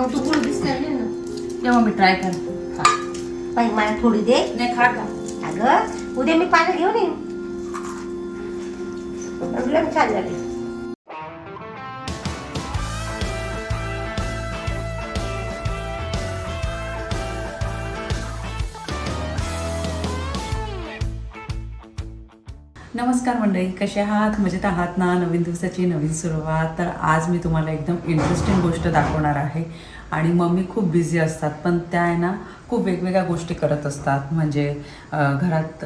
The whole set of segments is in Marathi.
ना. तेव्हा मी ट्राय कर. बाई मला थोडी दे. नाही खा का? अगं उद्या मी पाणी घेऊन येईन. छान झाले नमस्कार मंडळी कसे आहात? मजेत आहात ना? नवीन दिवसाची नवीन सुरुवात. तर आज मी तुम्हाला एकदम इंटरेस्टिंग गोष्ट दाखवणार आहे. आणि मम्मी खूप बिझी असतात पण त्या आहे ना खूप वेगवेगळ्या गोष्टी करत असतात. म्हणजे घरात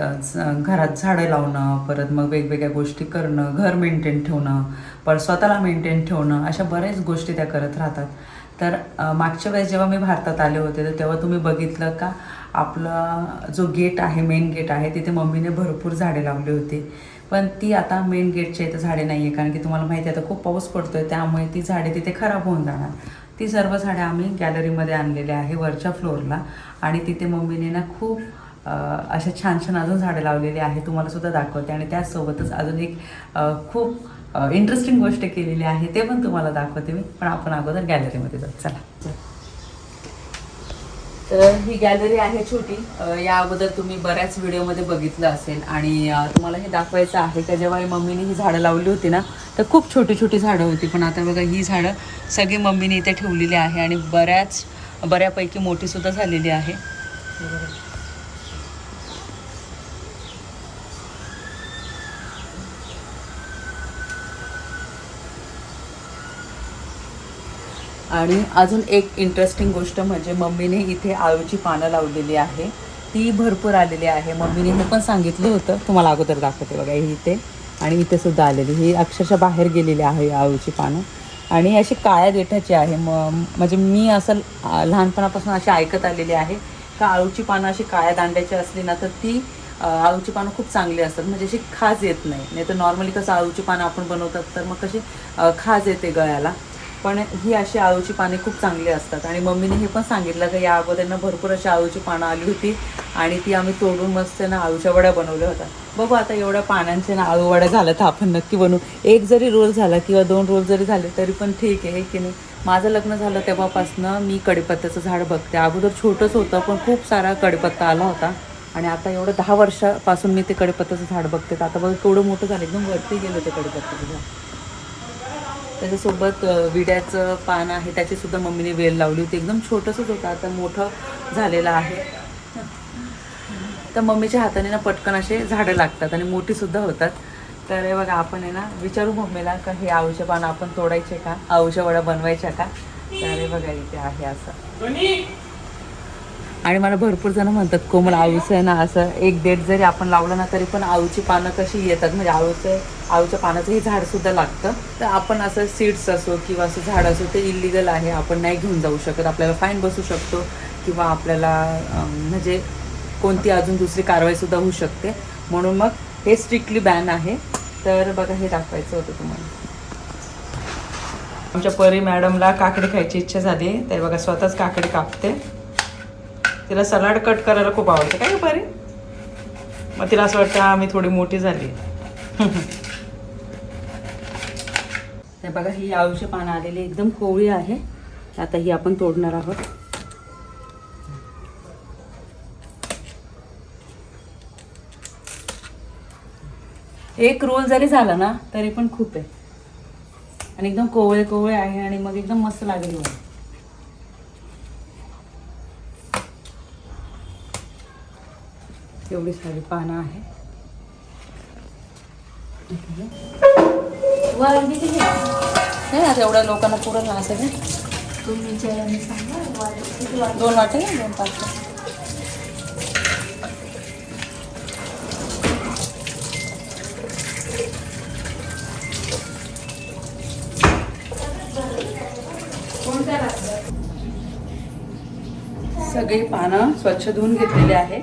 घरात झाडं लावणं परत मग वेगवेगळ्या गोष्टी करणं घर मेंटेन ठेवणं परत स्वतःला मेंटेन ठेवणं अशा बऱ्याच गोष्टी त्या करत राहतात. तर मागच्या वेळेस जेव्हा मी भारतात आले होते तर तेव्हा तुम्ही बघितलं का? आपला जो गेट आहे मेन गेट आहे तिथे मम्मीने भरपूर झाडे लावली होती. पण ती आता मेन गेटच्या इथं झाडे नाही आहे कारण की तुम्हाला माहिती आहे आता खूप पाऊस पडतो आहे त्यामुळे ती झाडे तिथे खराब होऊन जाणार. ती सर्व झाडे आम्ही गॅलरीमध्ये आणलेली आहे वरच्या फ्लोअरला आणि तिथे मम्मीने ना खूप अशा छान छान अजून झाडं लावलेली आहे तुम्हाला सुद्धा दाखवते. आणि त्याचसोबतच अजून एक खूप इंटरेस्टिंग गोष्ट केलेली आहे ते पण तुम्हाला दाखवते मी. पण आपण अगोदर गॅलरीमध्ये जाऊ. चला. तर ही गॅलरी आहे छोटी. या अगोदर तुम्ही बऱ्याच व्हिडिओमध्ये बघितलं असेल. आणि तुम्हाला हे दाखवायचं आहे का? जेव्हा ही मम्मीने ही झाडं लावली होती ना तर खूप छोटी छोटी झाडं होती. पण आता बघा ही झाडं सगळी मम्मीने इथे ठेवलेली आहे आणि बऱ्याच बऱ्यापैकी मोठीसुद्धा झालेली आहे. आणि अजून एक इंटरेस्टिंग गोष्ट म्हणजे मम्मीने इथे आळूची पानं लावलेली आहे. ती भरपूर आलेली आहे. मम्मीने हे पण सांगितलं होतं. तुम्हाला अगोदर दाखवते बघा ही इथे. आणि इथे सुद्धा आलेली. ही अक्षरशः बाहेर गेलेली आहे आळूची पानं. आणि अशी काळ्या देठाची आहे. म म्हणजे मी असं लहानपणापासून अशी ऐकत आलेली आहे का आळूची पानं अशी काळ्या दांड्याची असली ना तर ती आळूची पानं खूप चांगली असतात. म्हणजे अशी खाज येत नाही. नाही तर नॉर्मली कसं आळूची पानं आपण बनवतात तर मग कशी खाज येते गळ्याला. पण ही अशी आळूची पाने खूप चांगली असतात. आणि मम्मीने हे पण सांगितलं की या अगोदरनं भरपूर अशी आळूची पानं आली होती आणि ती आम्ही तोडून मस्त ना आळूच्या वड्या बनवल्या होत्या. बघू आता एवढ्या पानांचे ना आळू वड्या झाल्या तर आपण नक्की बनवू. एक जरी रोल झाला किंवा दोन रोल जरी झाले तरी पण ठीक आहे हे की नाही? माझं लग्न झालं तेव्हापासनं मी कडीपत्त्याचं झाड बघते. अगोदर छोटंच होतं पण खूप सारा कडीपत्ता आला होता. आणि आता एवढं दहा वर्षापासून मी ते कडीपत्त्याचं झाड बघते. तर आता बघ केवढं मोठं झालं. एकदम वरती गेलं ते कडीपत्त्याचं झाड. त्याच्यासोबत विड्याचं पान आहे त्याचीसुद्धा मम्मीने वेल लावली होती. एकदम छोटंसंच होतं आता मोठं झालेलं आहे. तर मम्मीच्या हाताने ना पटकन असे झाडं लागतात आणि मोठीसुद्धा होतात. तर हे बघा आपण आहे ना विचारू मम्मीला का हे आळूचे पानं आपण तोडायचे का? आळूच्या वड्या बनवायच्या का? तर हे बघा इथे आहे असं. आणि मला भरपूर जण म्हणतात कोमल आळूचं आहे ना असं एक डेट जरी आपण लावलं ना तरी पण आळूची पानं कशी येतात. म्हणजे आळूचं आळूच्या पानाचं हे लागतं. तर आपण असं सीड्स असो किंवा असं झाड असो ते इलिगल आहे आपण नाही घेऊन जाऊ शकत. आपल्याला फाईन बसू शकतो किंवा आपल्याला म्हणजे कोणती अजून दुसरी कारवाईसुद्धा होऊ शकते. म्हणून मग हे स्ट्रिक्टली बॅन आहे. तर बघा हे दाखवायचं होतं तुम्हाला. आमच्या परी मॅडमला काकडी खायची इच्छा झाली. तर बघा स्वतःच काकडी कापते. तिला सलाड कट करायला खूप आवडतं. काय गं मग तिला असं वाटतं आम्ही थोडी मोठी झाली. तर बघा ही आळूची पानं आलेली एकदम कोवळी आहे. आता ही आपण तोडणार आहोत. एक रोल जरी झाला ना तरी पण खूप आहे. आणि एकदम कोवळे कोवळे आहे आणि मग एकदम मस्त लागेल एवढी सारी पानं आहे. नाही आता एवढ्या लोकांना पुरण असं तुम्ही सांगा दोन वाटे ना दोन पाच सगळी पानं स्वच्छ धुवून घेतलेली आहे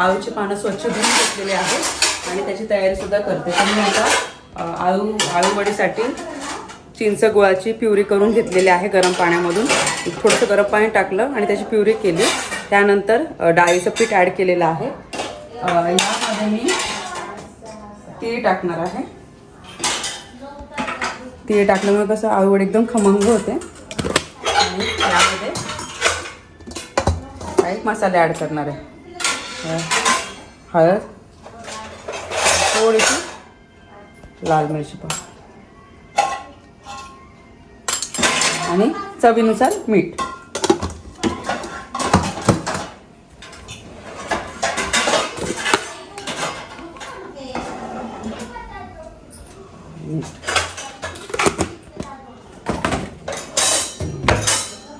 आळूची पानं स्वच्छ धुवून घेतलेली आहेत आणि त्याची तयारीसुद्धा करते. तर मी आता आळू आळूवडीसाठी चिंच गुळाची प्युरी करून घेतलेली आहे गरम पाण्यामधून. थोडंसं गरम पाणी टाकलं आणि त्याची प्युरी केली. त्यानंतर डाळीचं पीठ ॲड केलेलं आहे. यामध्ये मी तीळ टाकणार आहे. तीळ टाकल्यामुळे कसं आळूवडी एकदम खमंग होते. आणि त्यामध्ये काही मसाले ॲड करणार आहे. हळद. थोडीशी. लाल मिरची पावडर आणि चवीनुसार मीठ.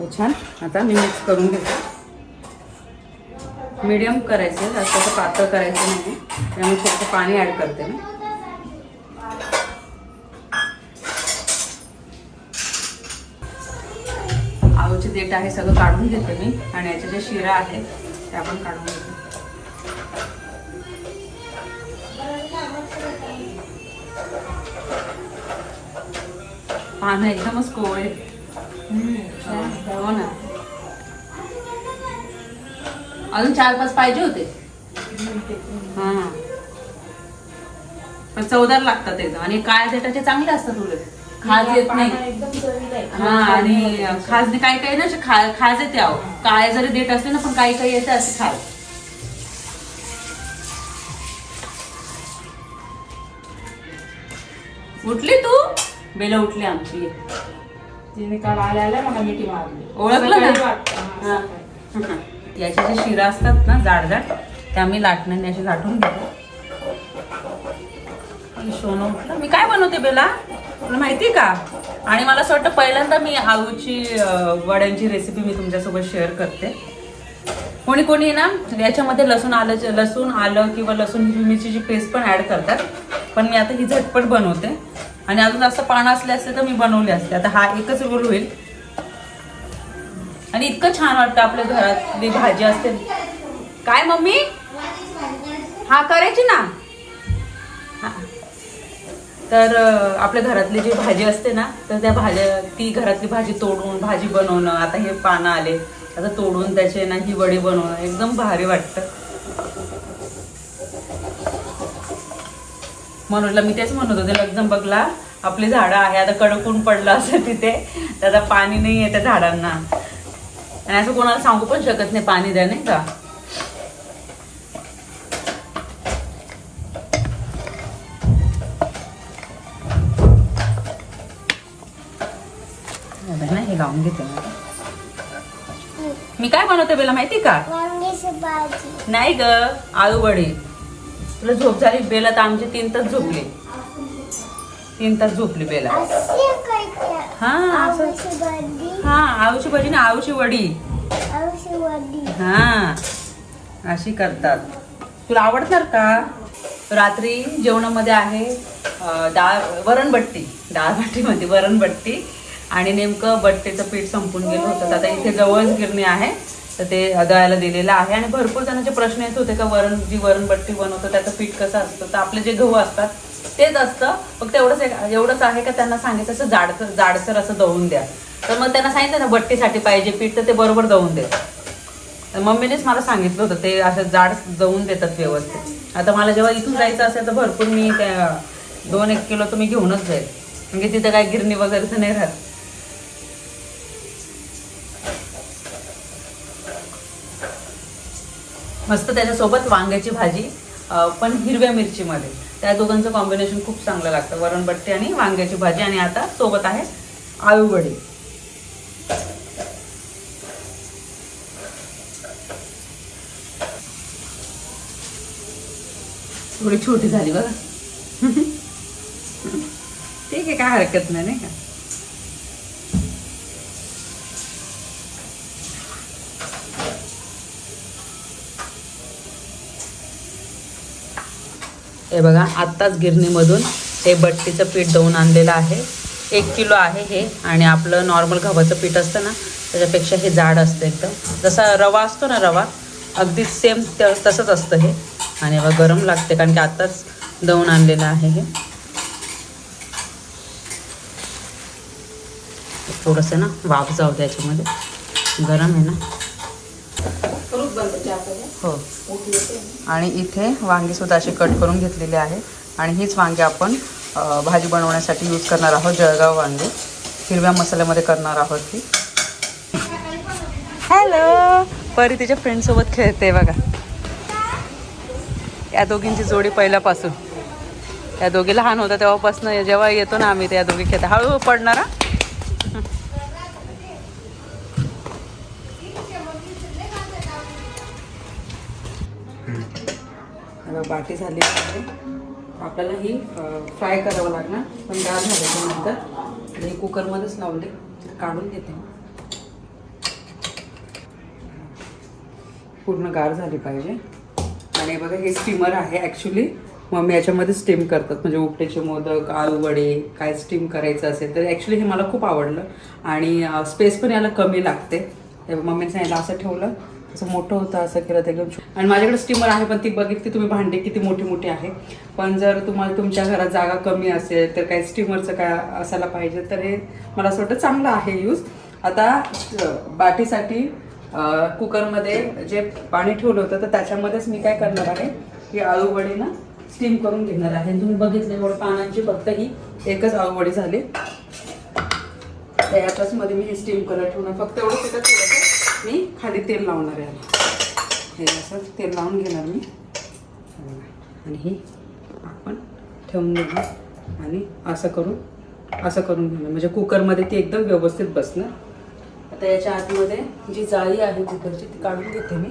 हे छान. आता मी मिक्स करून घेते. मीडियम करायचं जास्त असं पातळ करायचं नाही. त्यामुळे थोडंसं पाणी ॲड करते मी. आळूचे देठ आहे सगळं काढून घेते मी. आणि याच्या ज्या शिरा आहेत त्या पण काढून घेते. पानं एकदमच कोवळे. हो ना. अजून चार पाच पाहिजे होते. हा. पण चवदार लागतात एकदम. आणि काळ्या देठाचे चांगले असतात उलट. खाज येत नाही. हा आणि खाजने काही काही ना खा खाज येते आहो काळे जरी देठ असले ना पण काही काही येते असे खाज. उठली तू? बेला उठली आमची. तिने काल आल्या आल्या मला मिठी मारली. ओळखलं ना? याचे जे याच्या शिरा असतात ना जाड जाड त्या मी लाटण्याने असे लाटून घेतो. सोनं उठलं. मी काय बनवते बेला? तुला माहिती का? आणि मला असं वाटतं पहिल्यांदा मी आळूची वड्यांची रेसिपी मी तुमच्यासोबत शेअर करते. कोणी कोणी ना याच्यामध्ये लसूण आलं लसूण आलं किंवा लसूण हिरवी मिरचीची पेस्ट पण ऍड करतात. पण मी आता ही झटपट बनवते. आणि अजून जास्त पानं असले असते तर मी बनवले असते. आता हा एकच रोल होईल. आणि इतकं छान वाटतं आपल्या घरातली भाजी असते. काय मम्मी? हा करायची ना? हा. तर आपल्या घरातली जी भाजी असते ना तर त्या भाज्या ती घरातली भाजी तोडून भाजी बनवणं आता हे पानं आले आता तोडून त्याचे ना ही वडी बनवणं एकदम भारी वाटतं. म्हणून मी तेच म्हणत होते लक्झमबर्गला आपली झाडं आहे आता कडकून पडलं असं तिथे त्याचा पाणी नाही आहे त्या झाडांना. आणि असं कोणाला सांगू पण शकत नाही पाणी द्या नाही का? ना हे लावून घेते मी. मी काय बनवते बेला माहिती का? नाही ग आळू वडी तुला झोप झाली बेला तर आमची तीन तास झोपली. तीन तास झोपली बेला. हा असं. हा आळूची भाजी ना आळूची वडी. हा अशी करतात. तुला आवडणार का? रात्री जेवणामध्ये आहे डाळ वरणबट्टी डाळबट्टीमध्ये वरणबट्टी आणि नेमकं बट्टीचं पीठ संपून गेलं होतं. आता इथे जवळच गिरणी आहे. तर ते दळायला दिलेलं आहे. आणि भरपूर जणांचे प्रश्न येत होते का वरण जी वरणबट्टी बनवतो त्याचं पीठ कसं असतं? तर आपले जे गहू असतात तेच असतं. फक्त एवढंच एवढंच आहे का त्यांना सांगितलं असं जाडसर जाडसर असं दळून द्या. तर मग त्यांना सांगितलं ना बट्टीसाठी पाहिजे पीठ तर ते बरोबर दळून देतात. तर मम्मीनेच मला सांगितलं होतं ते असं जाड दळून देतात व्यवस्थित. आता मला जेव्हा इथून जायचं असेल तर भरपूर मी त्या दोन एक किलो तर मी घेऊनच जाईल. म्हणजे तिथं काय गिरणी वगैरे तर नाही राहत. मस्त त्याच्यासोबत वांग्याची भाजी पण हिरव्या मिरचीमध्ये. त्या दोघांचं कॉम्बिनेशन खूप चांगलं लागतं. वरणबट्टी आणि वांग्याची भाजी. आणि आता सोबत आहे आळू वडी. थोडी छोटी झाली बघा. ठीक आहे काय हरकत नाही नाही का? हे बघा आत्ताच गिरणीमधून हे बट्टीचं पीठ दळून आणलेलं आहे. एक किलो आहे हे आणि आपलं नॉर्मल गव्हाचं पीठ असतं ना त्याच्यापेक्षा हे जाड असतं एकदम. जसा रवा असतो ना रवा अगदी सेम तसंच असतं हे. आणि बघा गरम लागते कारण की आत्ताच दळून आणलेलं आहे हे. थोडंसं ना वाफ जाऊ द्या याच्यामध्ये. गरम आहे ना करूच बंद चहा पाहिजे हो मोठी येते आणि इथे वांगीसुद्धा अशी कट करून घेतलेली आहे. आणि हीच वांगी आपण भाजी बनवण्यासाठी यूज करणार आहोत जळगाव वांगी. हिरव्या मसाल्यामध्ये करणार आहोत ती. हॅलो परी तिच्या फ्रेंडसोबत खेळते बघा. या दोघींची जोडी पहिल्यापासून. या दोघी लहान होत्या तेव्हापासून जेव्हा येतो ना आम्ही त्या दोघी खेळता हळू पडणार बाटी झाली आहे. आपल्याला ही फ्राय करावं लागणार. पण डाळ झाल्याच्यानंतर हे कुकरमध्येच लावले काढून घेते. पूर्ण गार झाली पाहिजे. आणि बघा हे स्टीमर आहे ॲक्च्युली मम्मी याच्यामध्ये स्टीम करतात. म्हणजे उपट्याचे मोदक आळू वडे काय स्टीम करायचं असेल तर ॲक्च्युली हे मला खूप आवडलं. आणि स्पेस पण याला कमी लागते. मम्मीने सांगितलं असं ठेवलं. असं मोठं होतं असं केलं तर एकदम आणि माझ्याकडे स्टीमर आहे पण ती बघितली तुम्ही भांडे किती मोठी मोठी आहे. पण जर तुम्हाला तुमच्या घरात जागा कमी असेल तर काही स्टीमरचं काय असायला पाहिजे तर हे मला असं वाटतं चांगलं आहे यूज आता बाटीसाठी कुकरमध्ये जे पाणी ठेवलं होतं तर त्याच्यामध्येच मी काय करणार आहे की आळूवडी ना स्टीम करून घेणार आहे. तुम्ही बघितले एवढं पानांची फक्त ही एकच आळूवडी झाली. त्याच्याच मध्ये मी स्टीम करत ठेवणार. फक्त एवढं तिथं मी खाली तेल लावणार आहे हे असं तेल लावून घेणार मी. आणि ही आपण ठेवून देणार. आणि असं करून असं करून घेणार. म्हणजे कुकरमध्ये ती एकदम व्यवस्थित बसणार. आता याच्या आतमध्ये जी जाळी आहे कुकरची ती काढून घेते मी.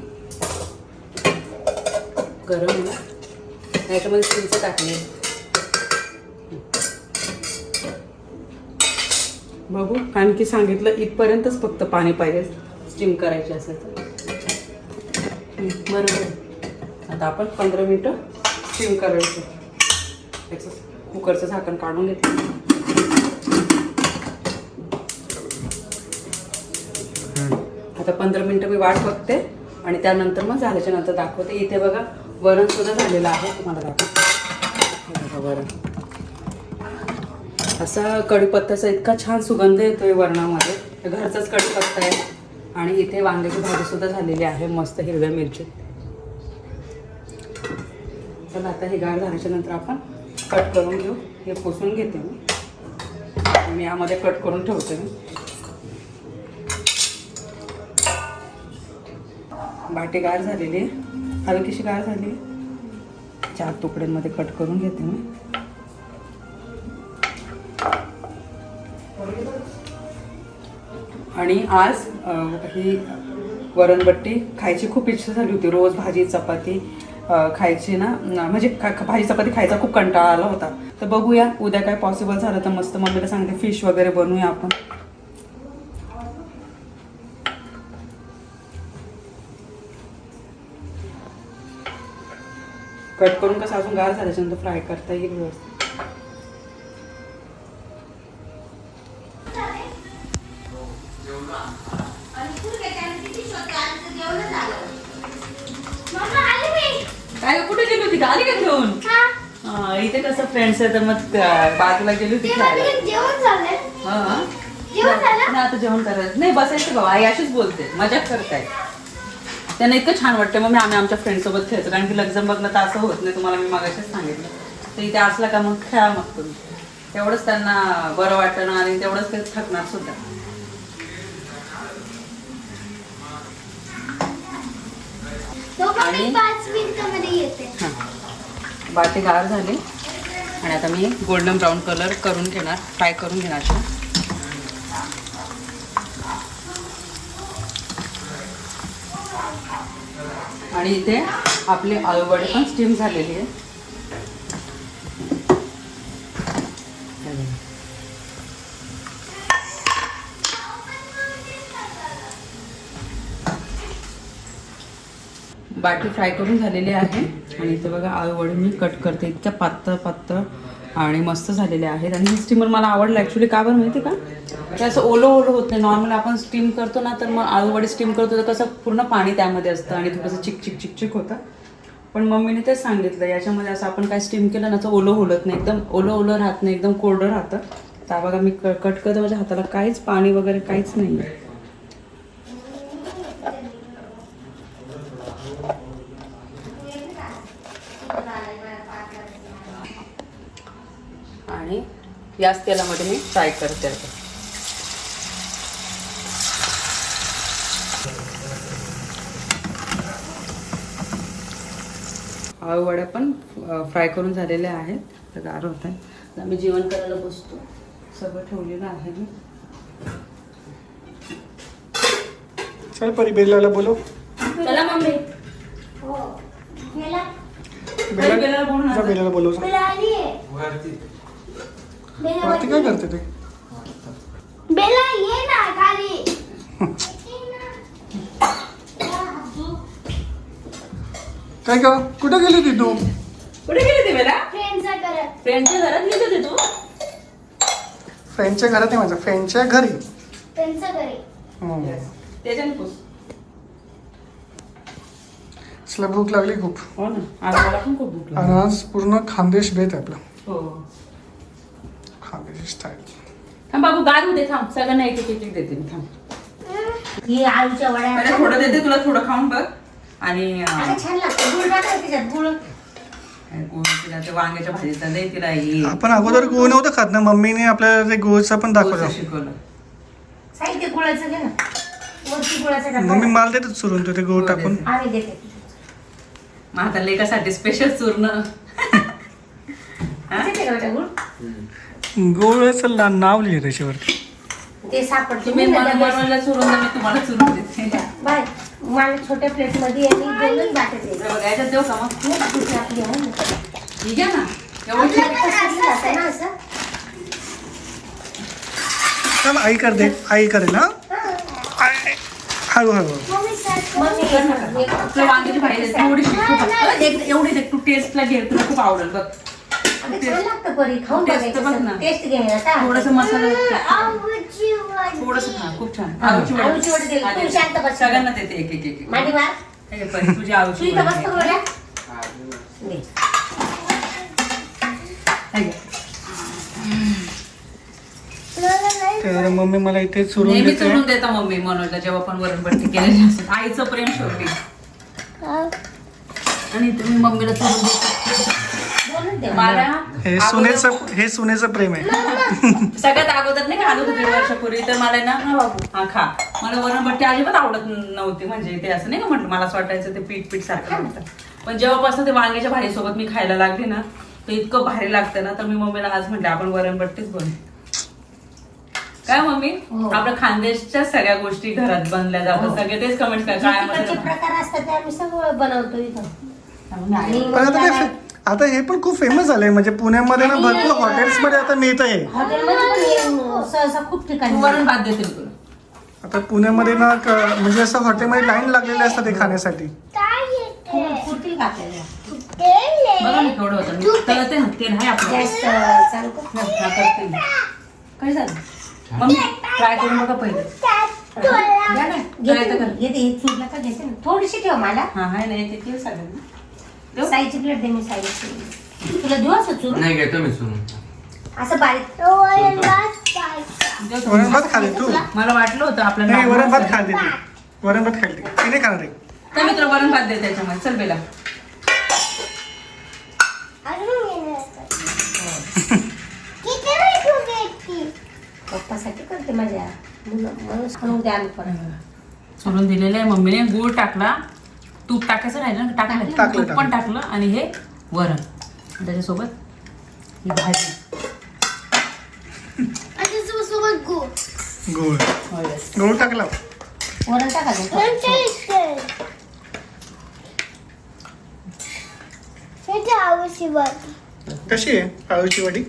गरम आहे याच्यामध्ये चिंच टाकले. बघू कारण की सांगितलं इथपर्यंतच फक्त पाणी पाहिजे. स्टीम करायची असेल तर. बरोबर. आता आपण पंधरा मिनटं स्टीम करायचं. त्याचं कुकरचं झाकण काढून घेतलं. आता पंधरा मिनटं मी वाट बघते आणि त्यानंतर मग झाल्याच्यानंतर दाखवते. इथे बघा वरण सुद्धा झालेलं आहे. तुम्हाला दाखवते. बघा वरण. असा कढीपत्त्याचा इतका छान सुगंध येतोय वरणामध्ये. घरचाच कढीपत्ता आहे. आणि इथे वांग्याची भाजीसुद्धा झालेली आहे मस्त हिरव्या मिरची. चला आता हे गार झाल्याच्यानंतर आपण कट करून घेऊ. हे पुसून घेते मी. मी यामध्ये कट करून ठेवते मी. बाटी गार झालेली आहे. हलकीशी गार झाली चार तुकड्यांमध्ये कट करून घेते मी. आणि आज ही वरणबट्टी खायची खूप इच्छा झाली होती. रोज भाजी चपाती खायची ना म्हणजे खा- भाजी चपाती खायचा खूप कंटाळा आला होता. तर बघूया उद्या काय पॉसिबल झालं तर मस्त मम्मीला सांगते. फिश वगैरे बनवूया आपण. कट करून कसं अजून गार झाल्याच्यानंतर फ्राय करता येईल व्यवस्थित. घेऊन. हा, इथे कसं फ्रेंड्स आहे तर मग अं, बाजूला गेली होती जेवण झालंय? हा. जेवण झालं? नाही, आता जेवण करायचं. नाही बसायचं बाबा आई अशीच बोलते. मजाक करताय. त्यांना इतकं छान वाटतं मग मी आम्ही आमच्या फ्रेंड सोबत खेळतो. कारण की बघणं तर असं होत नाही तुम्हाला मी मागाशीच सांगितलं. तर इथे असला का मग खेळा मग तुम्ही. तेवढंच त्यांना बरं वाटणार आणि तेवढंच ते थकणार सुद्धा. तो पण मी आणि- पाच मिनिटामध्ये येते. हां. बाटे गार झाले. आणि आता मी गोल्डन ब्राऊन कलर करून घेणार फ्राय करून घेणार अशा. आणि इथे आपले आलूवडी पण स्टीम झालेली आहे. बाटी फ्राय करून झालेली आहे. आणि इथे बघा आळूवडी मी कट करते. इतक्या पातळ पातळ आणि मस्त झालेले आहेत. आणि हे स्टीमर मला आवडलं. ॲक्च्युली का बरं माहिती का? ते असं ओलं ओलं होत नाही. नॉर्मल आपण स्टीम करतो ना तर मग आळूवडी स्टीम करतो तर कसं पूर्ण पाणी त्यामध्ये असतं आणि थोडंसं चिक चिक चिक चिक होतं. पण मम्मीने तेच सांगितलं. याच्यामध्ये असं आपण काय स्टीम केलं ना तर ओलं होलत नाही. एकदम ओलं ओलं राहत नाही. एकदम कोरडं राहतं. त्या बघा मी कट करतो. माझ्या हाताला काहीच पाणी वगैरे काहीच नाही आहे आणि याच तेलामध्ये मी फ्राय करते आता. आळू वड्या पण फ्राय करून झालेल्या आहेत. तर गार होत आहेत. आम्ही जेवण करायला बसतो. सगळं ठेवलेलं आहे मी. चल परी बेलाला बोलो चला मम्मी. हो बेला बेलाला बोलू बेलाला. बेला आली आहे बेला वरती काय करते ते? बेला ये ना खाली. काय का कुठे गेली ती तू? कुठे गेली ती बेला? फ्रेंडचा करत फ्रेंडच्या घरात गेली होती तू? फ्रेंडच्या घरात आहे माझ्या फ्रेंडच्या घरी. फ्रेंडचा घरी. हम्म. त्याच्याने पुस. तिला भूक लागली खूप. हो ना. आज मला पण खूप भूक लागली. आणि आज पूर्ण खानदेश बेत आहे आपला. हो. थांब बाबू गार होते थांब. सगळ्यांना एक एक एक देते मी थांब. ही आळूच्या पहिले वड्या थोडं देते तुला थोडं खाऊन बघ. आणि अगं छान लागतं. गुळ त्याच्यात गुळ. तिला ते वांग्याच्या भाजीचा लय तिला हे. आपण अगोदर गुळ नव्हतं खात ना मम्मीने आपल्याला ते गुळचा पण दाखवलं. शिकवलं. साहित्य गुळाचं घे ना. वरती गुळाचा डब्बा मम्मी माल देतात चुरून तू ते गुळ हो, टाकून. आम्ही देते. माझ्या लेकासाठी स्पेशल चूर्ण. देते का बेटा गुळ? गुळाचं ला- नाव लिहिलं त्याच्यावरती. ते सापडते. तुम्ही मी मन- डब्यात. मनोला चुरून द्या, मी तुम्हाला चुरून देते. बाय. मला छोट्या प्लेटमध्ये आणि दोनच बाटत बघा, याच्यात देऊ का मग? आपली आहे ना. ही घ्या ना. एवढी कसं जातं ना असं चल आई कर दे. आई करेल हा. आई- हळू मग मी एक- तुला वांग्याची भाजी देते, थोडीशी खूप- एक- एवढी दे तू टेस्टला घे. तुला खूप आवडेल. बघ. छान लागतं परी खाऊन टेस्ट बघ ना. बघायचं टेस्ट घ्यायला थोडस मसाला आवडची वाली. थोडस खा खूप छान आळूची वडी. आळूची वडी दे. तू दे. शांत बस. सगळ्यांना देते एक एक एक एक. माझी बार हे परी, तुझी आळूची तू इथं बसतो का वडी. बेटा दे. हे घे. मला नाही तर मम्मी मला इथे चुरून नेहमी देते चुरून देता मम्मी मनोजला जेव्हा पण वरणपट्टी केलेली असते आईचं प्रेम शेवटी. आणि तुम्ही मम्मीला चुरून देता मला हे सुनेचं हे सुनेचं प्रेम आहे. सगळ्यात अगोदर नाही का आलो होतो दीड वर्षापूर्वी तर मला ना हा बाबू हा खा. मला वरणपट्टी अजिबात आवडत नव्हती म्हणजे ते असं नाही का म्हटलं मला असं वाटायचं ते पीठ पीठ सारखं वाटतं पण जेव्हापासून ते वांग्याच्या भाजीसोबत मी खायला लागले ना ते इतकं भारी लागतं ना तर मी मम्मीला आज म्हटलं आपण वरणपट्टीच बनवू. काय मम्मी? हो. आपल्या खानदेशच्या सगळ्या गोष्टी घरात बनल्या जातात. सगळे तेच कमेंट काय प्रकार असतात ते आम्ही सगळं बनवतो इथं. आता हे पण खूप फेमस झालंय. म्हणजे पुण्यामध्ये ना भरपूर हॉटेल्समध्ये आता मिळत आहे हॉटेलमध्ये पण हे सहसा खूप ठिकाणी. वरण भात देते मी तुला. आता पुण्यामध्ये ना क- म्हणजे असं हॉटेलमध्ये लाईन लागलेले असतात ते खाण्यासाठी. काय येते? फुटतील का आपल्याला तेल बघा आहे. मी केवढं होतं. मी तळते ना तेल आहे आपलं. गॅस अं, चालू कर. हा, करते मी. काय झालं? मम्मी ट्राय करून बघा पहिले. त्यात तुला घ्या ना, try तर कर. घेते हे चूरला का घेते ना. थोडीशी ठेव मला. हा हाय ना एक सगळ्यांना देऊ? साईची प्लेट दे मी साईची तुला देऊ असं चूर नाही घेतो मी असं बारीक. वरण भात खायचा. देऊ का? वरण भात खाले तू. मला वाटलं होतं आपलं नाही नाव वरण भात ती. वरण भात खाल्ली ती. नाही खाणार आहे. तर मी तुला वरण भात दे त्याच्यामध्ये चल बेला. अजून घेणार का? किती वेळ तू घेती? पप्पासाठी करते माझ्या. मुलं म्हणून आम्ही परत सोडून दिलेलं आहे. मम्मीने गुळ टाकला. तूप टाकायचं राहिलं ना टाकलं टाकलं, तूप पण टाकलं आणि हे वरण त्याच्यासोबत ही भाजी आणि गूळ. गोळ हो. गोळ टाकला वरण टाकायचं. हे आवडची. कशी आहे आळूची वडी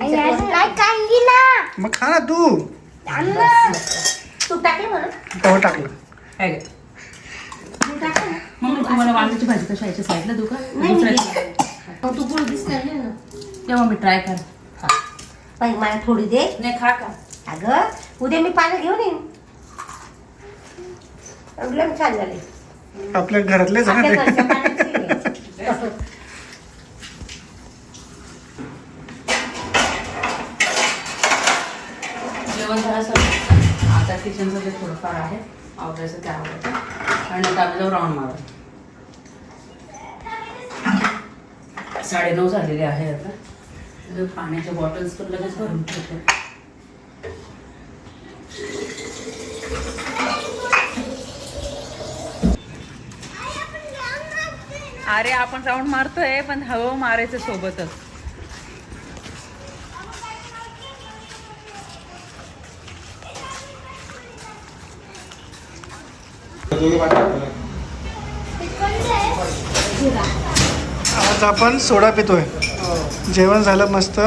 आणि अजून नाही काढली ना मग खा ना तू थांब ना. तूप टाकलं म्हणून गहू टाकलं काय गं? तूप टाकलं ना? मम्मी तुम्हाला वांग्याची भाजी कशा याच्या साईडला देऊ का? तू दिसणार नाही ना. तेव्हा मी ट्राय कर. बाई मला थोडी दे. नाही खा का अगं उद्या मी पानं घेऊन येईन. एकदम छान झाले आपल्या ते. आहे. जेवण झालं आता किचनचं जे थोडंफार आहे आवडायचं ते आवडायचं आणि आता जाऊ राऊंड मारा साडेनऊ झालेले आहे आता. तर पाण्याच्या बॉटल्स पण लगेच भरून ठेवतो. अरे आपण राऊंड मारतोय पण हवं मारायचं सोबतच. आज आपण सोडा पितोय. जेवण झालं मस्त.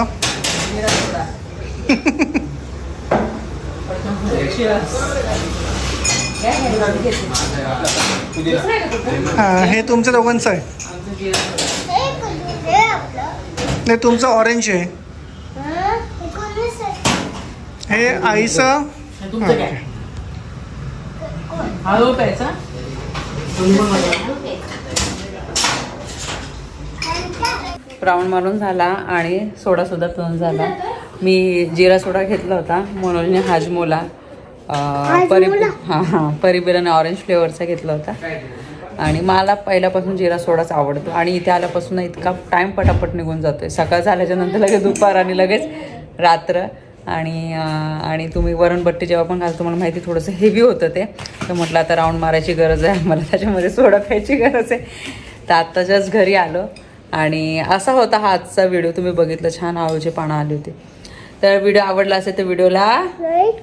हा हे तुमचं दोघांचं आहे. नाही तुमचं ऑरेंज आहे. हं? हे आहे? हे आईचं तुमचं काय हळू प्यायचा राऊंड मारून झाला आणि सोडा सुद्धा पिऊन झाला. मी जिरा सोडा घेतला होता मनोजने हाजमोला परि हां हां परिबिराने ऑरेंज फ्लेवरचा घेतला होता. आणि मला पहिल्यापासून जिरा सोडाच आवडतो आणि इथे आल्यापासून इतका टाईम पटापट निघून जातोय. सकाळ झाल्याच्यानंतर लगेच दुपार आणि लगेच रात्र. आणि आणि तुम्ही वरणबट्टी जेव्हा पण घाल तुम्हाला माहिती थोडंसं हेवी होतं ते. तर म्हटलं आता राऊंड मारायची गरज आहे. मला त्याच्यामध्ये सोडा प्यायची गरज आहे. तर आत्ताच्याच घरी आलो. आणि असा होता हा आजचा व्हिडिओ तुम्ही बघितलं छान आवडीचे पानं आली होती. तर व्हिडिओ आवडला असेल तर व्हिडिओला लाईक